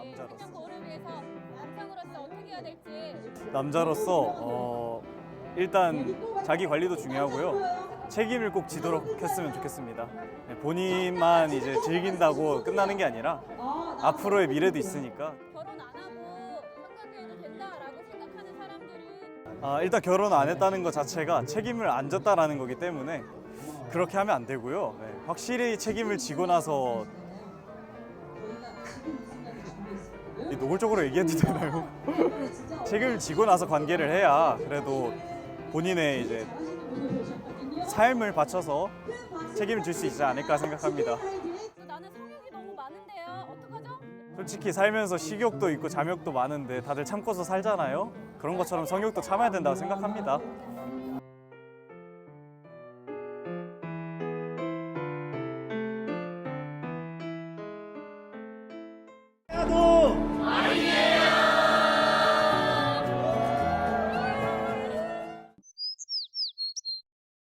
남자로서. 생명보호를 위해서 남성으로서 어떻게 해야 될지 남자로서 어, 일단 자기 관리도 중요하고요. 책임을 꼭 지도록 했으면 좋겠습니다. 네, 본인만 이제 즐긴다고 끝나는 게 아니라 앞으로의 미래도 있으니까 결혼 안 하고 성관계해도 된다라고 생각하는 사람들은 아, 일단 결혼 안 했다는 것 자체가 책임을 안 졌다라는 거기 때문에 그렇게 하면 안 되고요. 네, 확실히 책임을 지고 나서 이 노골적으로 얘기해도 되나요? 책임을 지고 나서 관계를 해야 그래도 본인의 이제 삶을 바쳐서 책임을 질 수 있지 않을까 생각합니다. 또 나는 성욕이 너무 많은데요. 어떡하죠? 솔직히 살면서 식욕도 있고 잠욕도 많은데 다들 참고서 살잖아요. 그런 것처럼 성욕도 참아야 된다고 생각합니다.